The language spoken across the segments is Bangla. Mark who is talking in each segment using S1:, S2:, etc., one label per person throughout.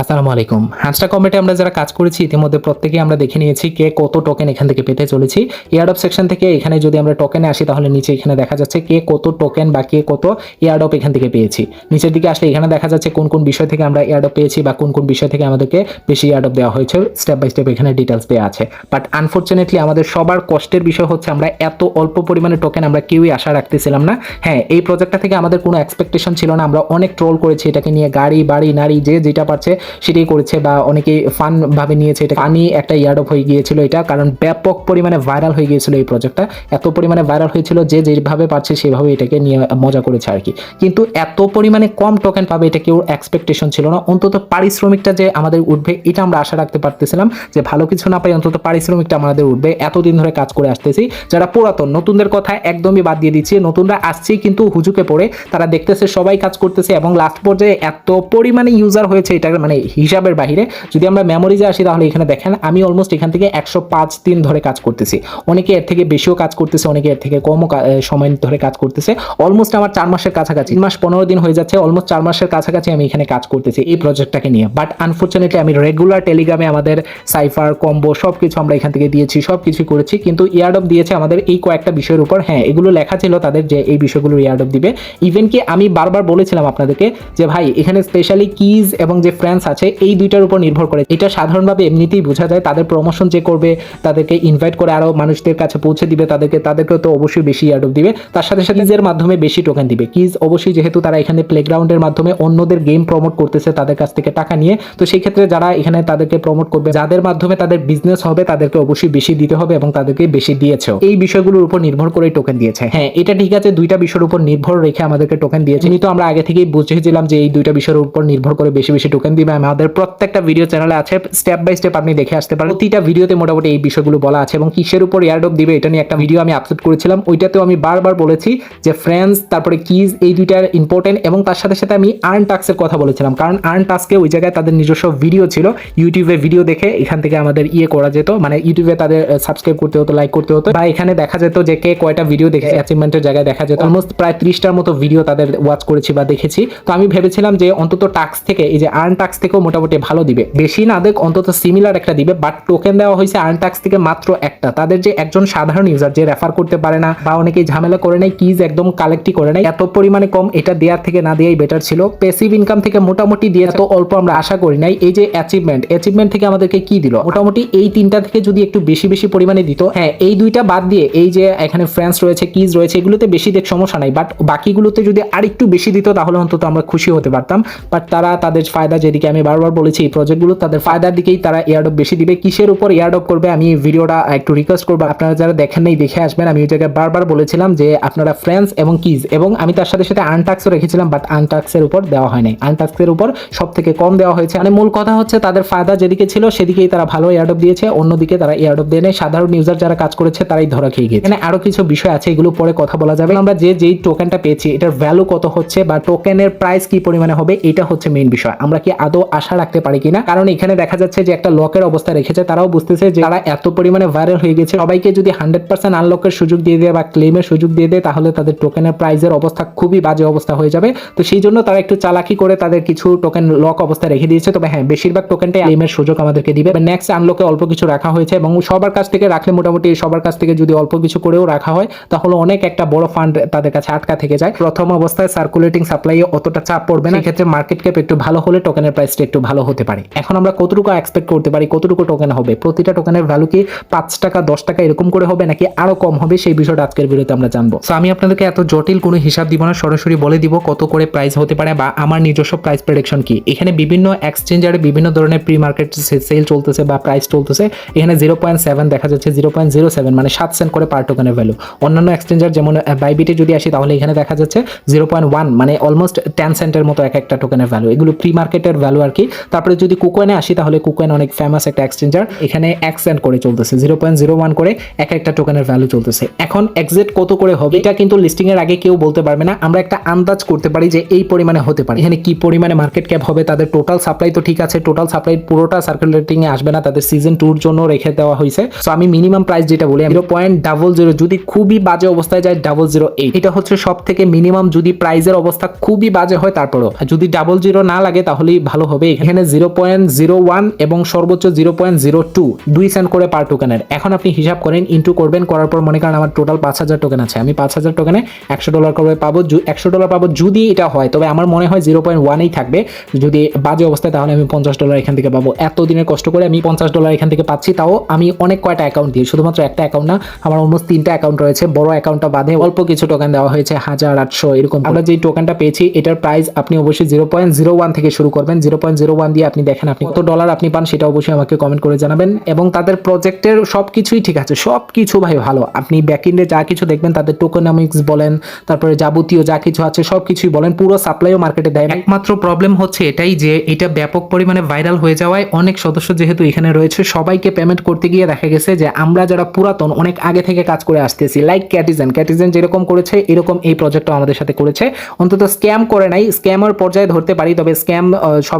S1: আসসালামু আলাইকুম। হ্যান্ডস্টার কমেটে আমরা যারা কাজ করেছি, ইতিমধ্যে প্রত্যেকেই আমরা দেখে নিয়েছি কে কত টোকেন এখান থেকে পেতে চলেছি। এয়ারডপ সেকশন থেকে এখানে যদি আমরা টোকেনে আসি, তাহলে নিচে এখানে দেখা যাচ্ছে কে কত টোকেন বা কে কত এয়ারডপ এখান থেকে পেয়েছি। নিচের দিকে আসলে এখানে দেখা যাচ্ছে কোন কোন বিষয় থেকে আমরা এয়ারডপ পেয়েছি বা কোন কোন বিষয় থেকে আমাদেরকে বেশি এয়ারডপ দেওয়া হয়েছে। স্টেপ বাই স্টেপ এখানে ডিটেলস দেওয়া আছে। বাট আনফর্চুনেটলি আমাদের সবার কষ্টের বিষয় হচ্ছে আমরা এত অল্প পরিমাণে টোকেন আমরা কেউই আশা রাখতেছিলাম না। হ্যাঁ এই প্রজেক্টটা থেকে আমাদের কোনো এক্সপেকটেশন ছিল না। আমরা অনেক ট্রোল করেছি এটাকে নিয়ে, গাড়ি, বাড়ি, নারী, যে যেটা পারছে সেটাই করেছে বা অনেকে ফান ভাবে নিয়েছে এটা ফানি একটা ইয়ার্ড অফ হয়ে গিয়েছিল এটা, কারণ ব্যাপক পরিমাণে ভাইরাল হয়ে গিয়েছিল এই প্রজেক্টটা এত পরিমাণে ভাইরাল হয়েছিল যে যেভাবে পারছে সেভাবে এটাকে নিয়ে মজা করেছে আর কি। কিন্তু এত পরিমাণে কম টোকেন পাবে এটা কেউ এক্সপেকটেশন ছিল না। অন্তত পারিশ্রমিকটা যে আমাদের উঠবে, এটা আমরা আশা রাখতে পারতেছিলাম যে ভালো কিছু না পাই অন্তত পারিশ্রমিকটা আমাদের উঠবে। এতদিন ধরে কাজ করে আসতেছি। যারা পুরাতন, নতুনদের কথা একদমই বাদ দিয়ে দিচ্ছি। নতুনরা আসছেই কিন্তু হুজুকে পড়ে, তারা দেখতেছে সবাই কাজ করতেছে এবং লাস্ট পর্যায়ে এত পরিমাণে ইউজার হয়েছে এটা মানে হিসাবের বাহিরে, যদি আমরা মেমোরিজে আসি তাহলে এখানে দেখেন, আমি অলমোস্ট এখান থেকে একশো পাঁচ দিন ধরে কাজ করতেছি। অনেকে এর থেকে বেশিও কাজ করতেছে, অনেকে এর থেকে কমও সময় ধরে কাজ করতেছে। অলমোস্ট আমার চার মাসের কাছাকাছি, তিন মাস পনেরো দিন হয়ে যাচ্ছে অলমোস্ট চার মাসের কাছাকাছি আমি এখানে কাজ করতেছি এই প্রজেক্টটাকে নিয়ে। বাট আনফর্চুনেটলি আমি রেগুলার টেলিগ্রামে আমাদের সাইফার কম্বো সব কিছু আমরা এখান থেকে দিয়েছি সব কিছু করেছি। কিন্তু ইয়ার্ডপ দিয়েছে আমাদের এই কয়েকটা বিষয়ের উপর। হ্যাঁ এগুলো লেখা ছিল তাদের যে এই বিষয়গুলো ইয়ার্ডপ দিবে। ইভেন কি আমি বারবার বলেছিলাম আপনাদেরকে যে ভাই, এখানে স্পেশালি কিজ এবং যে ফ্রেন্ডস আছে, এই দুইটার উপর নির্ভর করে। এটা সাধারণভাবে এমনিতেই বোঝা যায়, তাদের প্রমোশন যে করবে, তাদেরকে ইনভাইট করে আরও মানুষদের কাছে পৌঁছে দিবে, তাদেরকে তাদেরকে তো অবশ্যই বেশি ইয়ার্ডপ দিবে। তার সাথে সাথে কিজের মাধ্যমে বেশি টোকেন দিবে। কিজ অবশ্যই যেহেতু তারা এখানে প্লেগ্রাউন্ডের মাধ্যমে অন্যদের গেম প্রমোট করতেছে তাদের কাছ থেকে টাকা নিয়ে, তো সেই ক্ষেত্রে যারা এখানে তাদেরকে প্রমোট করবে, যাদের মাধ্যমে তাদের বিজনেস হবে, তাদেরকে অবশ্যই বেশি দিতে হবে এবং তাদেরকে বেশি দিয়েছে। এই বিষয়গুলোর উপর নির্ভর করে টোকেন দিয়েছে। হ্যাঁ এটা ঠিক আছে, দুইটা বিষয়ের উপর নির্ভর রেখে আমাদেরকে টোকেন দিয়েছে। কিন্তু আমরা আগে থেকেই বুঝেছিলাম যে এই দুইটা বিষয়ের উপর নির্ভর করে বেশি বেশি টোকেন দিবে। আমাদের প্রত্যেকটা ভিডিও চ্যানেলে আছে। স্টেপ বাই স্টেপ আপনি দেখে আসতে পারেন। প্রতিটা ভিডিওতে মোটামুটি এই বিষয়গুলো বলা আছে এবং কিসের উপর এয়ারডপ দিবে এটা নিয়ে একটা ভিডিও আমি আপলোড করেছিলাম। ওইটাতেও আমি বারবার বলেছি যে ফ্রেন্ডস তারপরে কিজ এই দুইটার ইম্পর্টেন্ট এবং তার সাথে সাথে আমি আর্ন টাস্কের কথা বলেছিলাম। কারণ আর্ন টাস্কে ওই জায়গায় তাদের নিজস্ব ভিডিও ছিল। ইউটিউবে ভিডিও দেখে এখান থেকে আমাদের ইয়ে করা যেত। মানে ইউটিউবে তাদের সাবস্ক্রাইব করতে হতো লাইক করতে হতো। বা এখানে দেখা যেত যে কে কয়টা ভিডিও দেখে অ্যাচিভমেন্টের জায়গায় দেখা যেত। অলমোস্ট প্রায় ত্রিশটার মতো ভিডিও তাদের ওয়াচ করেছি বা দেখেছি। তো আমি ভেবেছিলাম যে অন্তত টাক্স থেকে এই যে আর্ন টাক্স থেকেও মোটামুটি ভালো দিবে। বেশি না দেখ, অন্তত সিমিলার একটা দিবে বাট টোকেন দেওয়া হয়েছে আর্ন টাক্স থেকে মাত্র একটা। তাদের যে একজন সাধারণ ইউজার যে রেফার করতে পারে না বা অনেকেই ঝামেলা করে নেয় কিজ একদম কালেক্টই করে নেয় এত পরিমাণে কম এটা দেওয়ার থেকে না দেওয়াই বেটার ছিল। প্যাসিভ ইনকাম থেকে মোটামুটি দিয়ে এত অল্প আমরা আশা করি নাই। এই যে অ্যাচিভমেন্ট অ্যাচিভমেন্ট থেকে আমাদেরকে কি দিল? মোটামুটি এই তিনটা থেকে যদি একটু বেশি বেশি পরিমাণে দিত হ্যাঁ এই দুইটা বাদ দিয়ে এই যে এখানে ফ্রেন্ডস রয়েছে কিজ রয়েছে, এগুলোতে বেশি দেখ সমস্যা নাই। বাট বাকিগুলোতে যদি আরেকটু বেশি দিত, তাহলে অন্তত আমরা খুশি হতে পারতাম। বাট তারা তাদের ফায়দা যেদিকে আমি বারবার বলেছি, এই প্রজেক্টগুলো তাদের ফায়দার দিকেই তারা এয়ারডপ বেশি দিবে। কিসের উপর এয়ারডপ করবে আমি ভিডিওটা একটু রিকোয়েস্ট করব। আপনারা যারা দেখেন নাই, দেখে আসবেন। আমি ওই জায়গায় বারবার বলেছিলাম যে আপনারা ফ্রেন্ডস এবং কিজ এবং আমি তার সাথে সাথে আনটাক্সও রেখেছিলাম বাট আনটাক্সের উপর দেওয়া হয় নাই আনটাক্সের উপর সব থেকে কম দেওয়া হয়েছে। মানে মূল কথা হচ্ছে তাদের ফায়দা যেদিকে ছিল, সেদিকেই তারা ভালো এয়ারডপ দিয়েছে। অন্যদিকে তারা এয়ারডপ দেয় সাধারণ ইউজার যারা কাজ করেছে, তারাই ধরা খেয়ে গিয়েছে। এখানে আরও কিছু বিষয় আছে, এগুলো পরে কথা বলা যাবে। আমরা যে যেই টোকেনটা পেয়েছি, এটার ভ্যালু কত হচ্ছে বা টোকেনের প্রাইস কি পরিমাণে হবে, এটা হচ্ছে মেইন বিষয়। আমরা কি আদৌ আশা রাখতে পারে কিনা। কারণ এখানে দেখা যাচ্ছে যে একটা লকের অবস্থা রেখেছে। তারাও বুঝতেছে যে তারা এত পরিমাণে ভাইরাল হয়ে গেছে। সবাইকে যদি হান্ড্রেড পার্সেন্ট আনলকের সুযোগ দিয়ে দেয় বা ক্লেমের সুযোগ দিয়ে দেয়, তাহলে তাদের টোকেনের প্রাইজের অবস্থা খুবই বাজে অবস্থা হয়ে যাবে। তো সেই জন্য তারা একটু চালাকি করে তাদের কিছু টোকেন লক অবস্থা রেখে দিয়েছে। তবে হ্যাঁ বেশিরভাগ টোকেনটাই ক্লেমের সুযোগ আমাদেরকে দিবে। নেক্সট আনলকে অল্প কিছু রাখা হয়েছে এবং সবার কাছ থেকে রাখলে মোটামুটি সবার কাছ থেকে যদি অল্প কিছু করেও রাখা হয়, তাহলে অনেক একটা বড় ফান্ড তাদের কাছে আটকা থেকে যায়। প্রথম অবস্থায় সার্কুলেটিং সাপ্লাই অতটা চাপ পড়বে না। ক্ষেত্রে মার্কেট ক্যাপ একটু ভালো হলে টোকেনের প্রাইসটা একটু ভালো হতে পারে। এখন আমরা কতটুকু এক্সপেক্ট করতে পারি, কতটুকু টোকেন হবে, প্রতিটা টোকেনের ভ্যালু কি পাঁচ টাকা, দশ টাকা এরকম করে হবে নাকি আরও কম হবে, সেই বিষয়টা আজকের ভিডিওতে আমরা জানব। তো আমি আপনাদেরকে এত জটিল কোনো হিসাব দিব না, সরাসরি বলে দিব কত করে প্রাইস হতে পারে বা আমার নিজস্ব প্রাইস প্রেডিকশন কি। এখানে বিভিন্ন এক্সচেঞ্জারে বিভিন্ন ধরনের প্রি মার্কেট সেল চলতেছে বা প্রাইস চলতেছে। এখানে জিরো পয়েন্ট সেভেন দেখা যাচ্ছে জিরো পয়েন্ট জিরো সেভেন মানে সাত সেন্ট করে পার টোকেনের ভ্যালু অন্যান্য এক্সচেঞ্জার যেমন বাইবিটে যদি আসি, তাহলে এখানে দেখা যাচ্ছে জিরো পয়েন্ট ওয়ান মানে অলমোস্ট টেন সেন্টের মতো এক একটা টোকেনের ভ্যালু এগুলো প্রি মার্কেটের ভ্যালু আর কি। তারপরে যদি কুকোয়েনে আসি, তাহলে কুকোয়েন অনেক ফেমাস একটা এক্সচেঞ্জার এখানে এক সেন্ট করে চলতেছে জিরো পয়েন্ট জিরো ওয়ান করে এক একটা টোকেনের ভ্যালু চলতেছে। এখন এক্সাক্ট কত করে হবে, এটা কিন্তু লিস্টিং এর আগে কেউ বলতে পারবে না। আমরা একটা আন্দাজ করতে পারি যে এই পরিমাণে হতে পারে। এখানে কি পরিমাণে মার্কেট ক্যাপ হবে, তাদের টোটাল সাপ্লাই তো ঠিক আছে টোটাল সাপ্লাই পুরোটা সার্কুলেটিং এ আসবে না, তাদের সিজন টুর জন্য রেখে দেওয়া হয়েছে। সো আমি মিনিমাম প্রাইস যেটা বলি জিরো পয়েন্ট ডাবল জিরো যদি খুবই বাজে অবস্থায় যায় ডাবল জিরো এইট এটা হচ্ছে সব থেকে মিনিমাম যদি প্রাইজের অবস্থা খুবই বাজে হয়, তারপরও। যদি ডাবল জিরো না লাগে, তাহলেই ভালো হবে এখানে জিরো পয়েন্ট জিরো ওয়ান এবং সর্বোচ্চ জিরো পয়েন্ট জিরো টু দুই সেন্ট করে পার টোকেনের এখন আপনি হিসাব করেন ইন্টু করবেন, করার পর মনে করেন আমার টোটাল পাঁচ হাজার টোকেন আছে। আমি পাঁচ হাজার টোকেনে একশো ডলার করে পাবো। একশো ডলার পাবো যদি এটা হয়, তবে আমার মনে হয় জিরো পয়েন্ট ওয়ানেই থাকবে। যদি বাজে অবস্থায়, তাহলে আমি পঞ্চাশ ডলার এখান থেকে পাবো। এত দিনের কষ্ট করে আমি পঞ্চাশ ডলার এখান থেকে পাচ্ছি, তাও আমি অনেক কয়টা অ্যাকাউন্ট দিয়ে। শুধুমাত্র একটা অ্যাকাউন্ট না, আমার অলমোস্ট তিনটা অ্যাকাউন্ট রয়েছে। বড় অ্যাকাউন্টটা বাদে অল্প কিছু টোকেন দেওয়া হয়েছে, হাজার আটশো, এরকম আমরা যে টোকেনটা পেয়েছি, এটার প্রাইস আপনি অবশ্যই জিরো পয়েন্ট জিরো ওয়ান থেকে শুরু করবেন জিরো পয়েন্ট জিরো ওয়ান দিয়ে আপনি দেখেন আপনি কত ডলার আপনি পান, সেটা অবশ্যই আমাকে কমেন্ট করে জানাবেন। এবং তাদের প্রজেক্টের সব কিছুই ঠিক আছে সব কিছু ভাই ভালো। আপনি ব্যাকইন্ডে যা কিছু দেখবেন, তাদের টোকোনমিক্স বলেন, তারপরে যাবতীয় যা কিছু আছে সব কিছুই বলেন, পুরো সাপ্লাইও মার্কেটে দেয় একমাত্র প্রবলেম হচ্ছে এটাই যে, এটা ব্যাপক পরিমাণে ভাইরাল হয়ে যাওয়ায় অনেক সদস্য যেহেতু এখানে রয়েছে, সবাইকে পেমেন্ট করতে গিয়ে দেখা গেছে যে, আমরা যারা পুরাতন, অনেক আগে থেকে কাজ করে আসতেছি লাইক ক্যাটিজেন ক্যাটিজেন যেরকম করেছে, এরকম এই প্রজেক্টও আমাদের সাথে করেছে। অন্তত স্ক্যাম করে নাই স্ক্যামের পর্যায়ে ধরতে পারি, তবে স্ক্যাম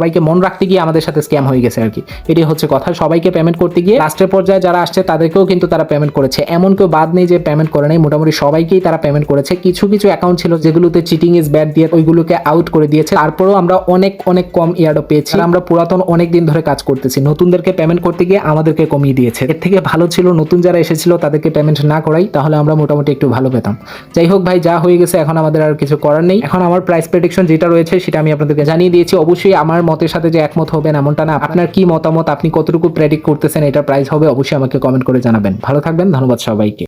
S1: সবাইকে মন রাখতে গিয়ে আমাদের সাথে স্ক্যাম হয়ে গেছে আর কি। এটি হচ্ছে কথা। সবাইকে পেমেন্ট করতে গিয়ে লাস্টের পর্যায়ে যারা আসছে, তাদেরকেও কিন্তু তারা পেমেন্ট করেছে। এমন কেউ বাদ নেই যে পেমেন্ট করে নাই। মোটামুটি সবাইকেই তারা পেমেন্ট করেছে। কিছু কিছু অ্যাকাউন্ট ছিল যেগুলোতে চিটিং ইজ ব্যাড দিয়ে ওইগুলোকে আউট করে দিয়েছে। তারপরেও আমরা অনেক অনেক কম ইয়ার্ডও পেয়েছি। আমরা পুরাতন অনেক দিন ধরে কাজ করতেছি। নতুনদেরকে পেমেন্ট করতে গিয়ে আমাদেরকে কমিয়ে দিয়েছে। এর থেকে ভালো ছিল নতুন যারা এসেছিল তাদেরকে পেমেন্ট না করাই, তাহলে আমরা মোটামুটি একটু ভালো পেতাম। যাই হোক ভাই, যা হয়ে গেছে, এখন আমাদের আর কিছু করার নেই। এখন আমার প্রাইস প্রেডিকশন যেটা রয়েছে, সেটা আমি আপনাদেরকে জানিয়ে দিয়েছি। অবশ্যই আমার মতের সাথে যে একমত হবেন এমনটা না। আপনার কি মতামত, আপনি কতটুকু প্রেডিক্ট করতেছেন এটা প্রাইস হবে, অবশ্যই আমাকে কমেন্ট করে জানাবেন। ভালো থাকবেন, ধন্যবাদ সবাইকে।